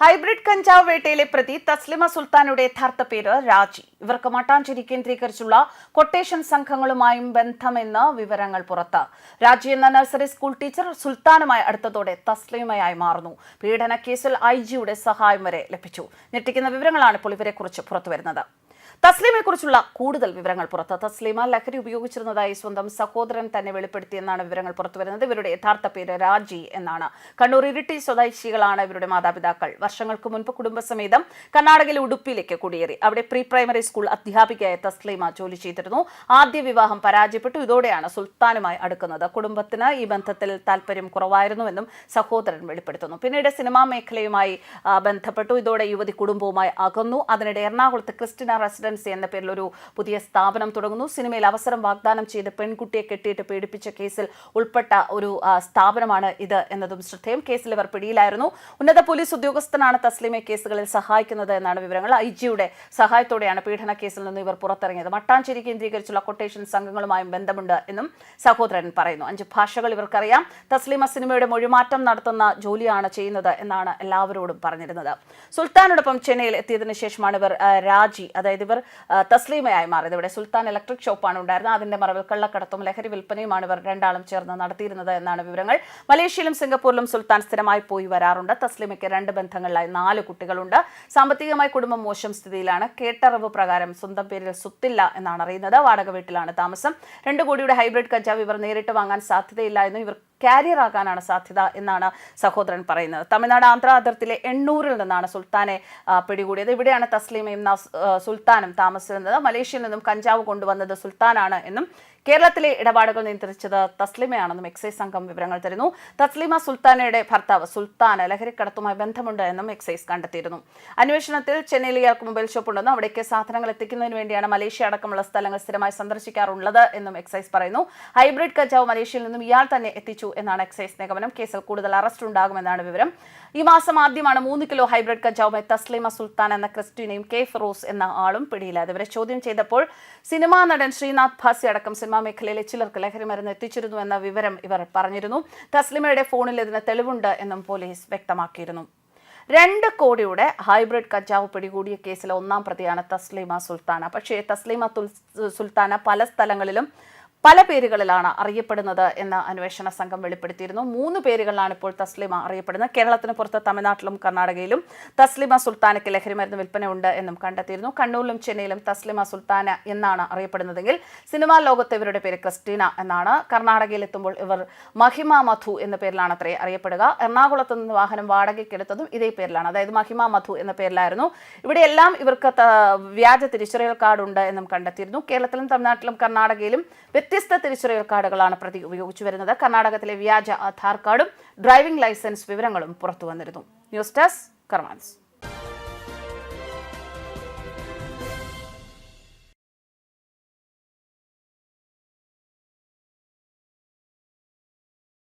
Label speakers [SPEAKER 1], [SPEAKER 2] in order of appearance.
[SPEAKER 1] Hybrid കഞ്ചാവ് വേട്ടയിലെ പ്രതി തസ്ലിമ സുൽത്താനുടെ യഥാർത്ഥ പേര് രാജി. ഇവർക്ക് മട്ടാഞ്ചേരി കേന്ദ്രീകരിച്ചുള്ള കൊട്ടേഷൻ സംഘങ്ങളുമായും ബന്ധമെന്ന് വിവരങ്ങൾ പുറത്ത്. രാജി എന്ന നഴ്സറി സ്കൂൾ ടീച്ചർ സുൽത്താനുമായി അടുത്തതോടെ തസ്ലിമയായി മാറുന്നു. പീഡന കേസിൽ ഐ ജിയുടെ സഹായം വരെ ലഭിച്ചു. ഞെട്ടിക്കുന്ന വിവരങ്ങളാണ് ഇപ്പോൾ ഇവരെക്കുറിച്ച് പുറത്തുവരുന്നത്. തസ്ലീമയെ കുറിച്ചുള്ള കൂടുതൽ വിവരങ്ങൾ പുറത്ത്. തസ്ലീമ ലഹരി ഉപയോഗിച്ചിരുന്നതായി സ്വന്തം സഹോദരൻ തന്നെ വെളിപ്പെടുത്തിയെന്നാണ് വിവരങ്ങൾ പുറത്തുവരുന്നത് ഇവരുടെ യഥാർത്ഥ പേര് രാജി എന്നാണ്. കണ്ണൂർ ഇരിട്ടി സ്വദേശികളാണ് ഇവരുടെ മാതാപിതാക്കൾ. വർഷങ്ങൾക്ക് മുൻപ് കുടുംബസമേതം കർണാടകയിലെ ഉടുപ്പിയിലേക്ക് കുടിയേറി. അവിടെ പ്രീ പ്രൈമറി സ്കൂൾ അധ്യാപികയായ തസ്ലീമ ജോലി ചെയ്തിരുന്നു. ആദ്യ വിവാഹം പരാജയപ്പെട്ടു. ഇതോടെയാണ് സുൽത്താനുമായി അടുക്കുന്നത്. കുടുംബത്തിന് ഈ ബന്ധത്തിൽ താല്പര്യം കുറവായിരുന്നുവെന്നും സഹോദരൻ വെളിപ്പെടുത്തുന്നു. പിന്നീട് സിനിമാ മേഖലയുമായി ബന്ധപ്പെട്ടു. ഇതോടെ യുവതി കുടുംബവുമായി അകന്നു. അതിനിടെ എറണാകുളത്ത് ക്രിസ്റ്റിന റെസിഡൻസി എന്ന പേരിൽ ഒരു പുതിയ സ്ഥാപനം തുടങ്ങുന്നു. സിനിമയിൽ അവസരം വാഗ്ദാനം ചെയ്ത് പെൺകുട്ടിയെ കെട്ടിയിട്ട് പീഡിപ്പിച്ച കേസിൽ ഉൾപ്പെട്ട ഒരു സ്ഥാപനമാണ് ഇത് എന്നതും ശ്രദ്ധേയം. കേസിൽ ഇവർ പിടിയിലായിരുന്നു. ഉന്നത പോലീസ് ഉദ്യോഗസ്ഥനാണ് തസ്ലിമെ കേസുകളിൽ സഹായിക്കുന്നത് എന്നാണ് വിവരങ്ങൾ. ഐ ജിയുടെ സഹായത്തോടെയാണ് പീഡന കേസിൽ നിന്ന് ഇവർ പുറത്തിറങ്ങിയത്. മട്ടാഞ്ചേരി കേന്ദ്രീകരിച്ചുള്ള കൊട്ടേഷൻ സംഘങ്ങളുമായും ബന്ധമുണ്ട് എന്നും സഹോദരൻ പറയുന്നു. അഞ്ച് ഭാഷകൾ ഇവർക്കറിയാം. തസ്ലിമ സിനിമയുടെ മൊഴിമാറ്റം നടത്തുന്ന ജോലിയാണ് ചെയ്യുന്നത് എന്നാണ് എല്ലാവരോടും പറഞ്ഞിരുന്നത്. സുൽത്താനോടൊപ്പം ചെന്നൈയിൽ എത്തിയതിനു ശേഷമാണ് ഇവർ രാജി അതായത് ഇവർ തസ്ലീമയായി മാറിയത്. ഇവിടെ സുൽത്താൻ ഇലക്ട്രിക് ഷോപ്പാണ് ഉണ്ടായിരുന്നത്. അതിന്റെ മറവിൽ കള്ളക്കടത്തും ലഹരി വിൽപ്പനയുമാണ് ഇവർ രണ്ടാളും ചേർന്ന് നടത്തിയിരുന്നത് എന്നാണ് വിവരങ്ങൾ. മലേഷ്യയിലും സിംഗപ്പൂരിലും സുൽത്താൻ സ്ഥിരമായി പോയി വരാറുണ്ട്. തസ്ലീമയ്ക്ക് രണ്ട് ബന്ധങ്ങളിലായി നാല് കുട്ടികളുണ്ട്. സാമ്പത്തികമായി കുടുംബം മോശം സ്ഥിതിയിലാണ്. കേട്ടറിവ് പ്രകാരം സ്വന്തം പേരിൽ സ്വത്തില്ല എന്നാണ് അറിയുന്നത്. വാടക വീട്ടിലാണ് താമസം. രണ്ട് കോടിയുടെ ഹൈബ്രിഡ് കഞ്ചാവ് ഇവർ നേരിട്ട് വാങ്ങാൻ സാധ്യതയില്ല എന്നും ഇവർ കാരിയർ ആകാനാണ് സാധ്യത എന്നാണ് സഹോദരൻ പറയുന്നത്. തമിഴ്നാട് ആന്ധ്ര അതിർത്തിയിലെ എണ്ണൂറിൽ നിന്നാണ് സുൽത്താനെ പിടികൂടിയത്. ഇവിടെയാണ് തസ്ലീമയും സുൽത്താനും താമസിച്ചിരുന്നത്. മലേഷ്യയിൽ നിന്നും കഞ്ചാവ് കൊണ്ടുവന്നത് സുൽത്താനാണ് എന്നും കേരളത്തിലെ ഇടപാടുകൾ നിയന്ത്രിച്ചത് തസ്ലിമയാണെന്നും എക്സൈസ് സംഘം വിവരങ്ങൾ തരുന്നു. തസ്ലിമ സുൽത്താനയുടെ ഭർത്താവ് സുൽത്താൻ ലഹരിക്കടത്തുമായി ബന്ധമുണ്ട് എന്നും എക്സൈസ് കണ്ടെത്തിയിരുന്നു. അന്വേഷണത്തിൽ ചെന്നൈയിൽ ഇയാൾക്ക് മൊബൈൽ ഷോപ്പ് ഉണ്ടെന്നും അവിടേക്ക് സാധനങ്ങൾ എത്തിക്കുന്നതിന് വേണ്ടിയാണ് മലേഷ്യ അടക്കമുള്ള സ്ഥലങ്ങൾ സ്ഥിരമായി സന്ദർശിക്കാറുള്ളത് എന്നും എക്സൈസ് പറയുന്നു. ഹൈബ്രിഡ് കഞ്ചാവ് മലേഷ്യയിൽ നിന്നും ഇയാൾ തന്നെ എത്തിച്ചു എന്നാണ് എക്സൈസ് നിഗമനം. കേസിൽ കൂടുതൽ അറസ്റ്റ് ഉണ്ടാകുമെന്നാണ് വിവരം. ഈ മാസം ആദ്യമാണ് മൂന്ന് കിലോ ഹൈബ്രിഡ് കഞ്ചാവുമായി തസ്ലീമ സുൽത്താൻ എന്ന ക്രിസ്റ്റീനയും കെ ഫിറോസ് എന്ന ആളും പിടിയിലായത്. ഇവരെ ചോദ്യം ചെയ്തപ്പോൾ സിനിമാ നടൻ ശ്രീനാഥ് ഭാസി അടക്കം സിനിമാ മേഖലയിലെ ചിലർക്ക് ലഹരി മരുന്ന് എത്തിച്ചിരുന്നു എന്ന വിവരം ഇവർ പറഞ്ഞിരുന്നു. തസ്ലിമയുടെ ഫോണിൽ ഇതിന് തെളിവുണ്ട് എന്നും പോലീസ് വ്യക്തമാക്കിയിരുന്നു. രണ്ട് കോടിയുടെ ഹൈബ്രിഡ് കഞ്ചാവ് പിടികൂടിയ കേസിലെ ഒന്നാം പ്രതിയാണ് തസ്ലീമ സുൽത്താന. പക്ഷേ തസ്ലീമ സുൽത്താന പല സ്ഥലങ്ങളിലും പല പേരുകളിലാണ് അറിയപ്പെടുന്നത് എന്ന് അന്വേഷണ സംഘം വെളിപ്പെടുത്തിയിരുന്നു. മൂന്ന് പേരുകളിലാണ് ഇപ്പോൾ തസ്ലിമ അറിയപ്പെടുന്നത്. കേരളത്തിന് പുറത്ത് തമിഴ്നാട്ടിലും കർണാടകയിലും തസ്ലിമ സുൽത്താനയ്ക്ക് ലഹരി മരുന്ന് വിൽപ്പന ഉണ്ട് എന്നും കണ്ടെത്തിയിരുന്നു. കണ്ണൂരിലും ചെന്നൈയിലും തസ്ലിമ സുൽത്താന എന്നാണ് അറിയപ്പെടുന്നതെങ്കിൽ സിനിമാ ലോകത്ത് ഇവരുടെ പേര് ക്രിസ്റ്റീന എന്നാണ്. കർണാടകയിൽ എത്തുമ്പോൾ ഇവർ മഹിമ മധു എന്ന പേരിലാണ് അത്രേ അറിയപ്പെടുക. എറണാകുളത്ത് നിന്ന് വാഹനം വാടകയ്ക്കെടുത്തതും ഇതേ പേരിലാണ്. അതായത് മഹിമ മധു എന്ന പേരിലായിരുന്നു. ഇവിടെയെല്ലാം ഇവർക്ക് വ്യാജ തിരിച്ചറിയൽ കാർഡ് ഉണ്ട് എന്നും കണ്ടെത്തിയിരുന്നു. കേരളത്തിലും തമിഴ്നാട്ടിലും കർണാടകയിലും വ്യത്യസ്ത തിരിച്ചറിയൽ കാർഡുകളാണ് പ്രതി ഉപയോഗിച്ചു വരുന്നത്. കർണാടകത്തിലെ വ്യാജ ആധാർ കാർഡും ഡ്രൈവിംഗ് ലൈസൻസ് വിവരങ്ങളും പുറത്തു വന്നിരുന്നു. News desk കർമാൻസ്.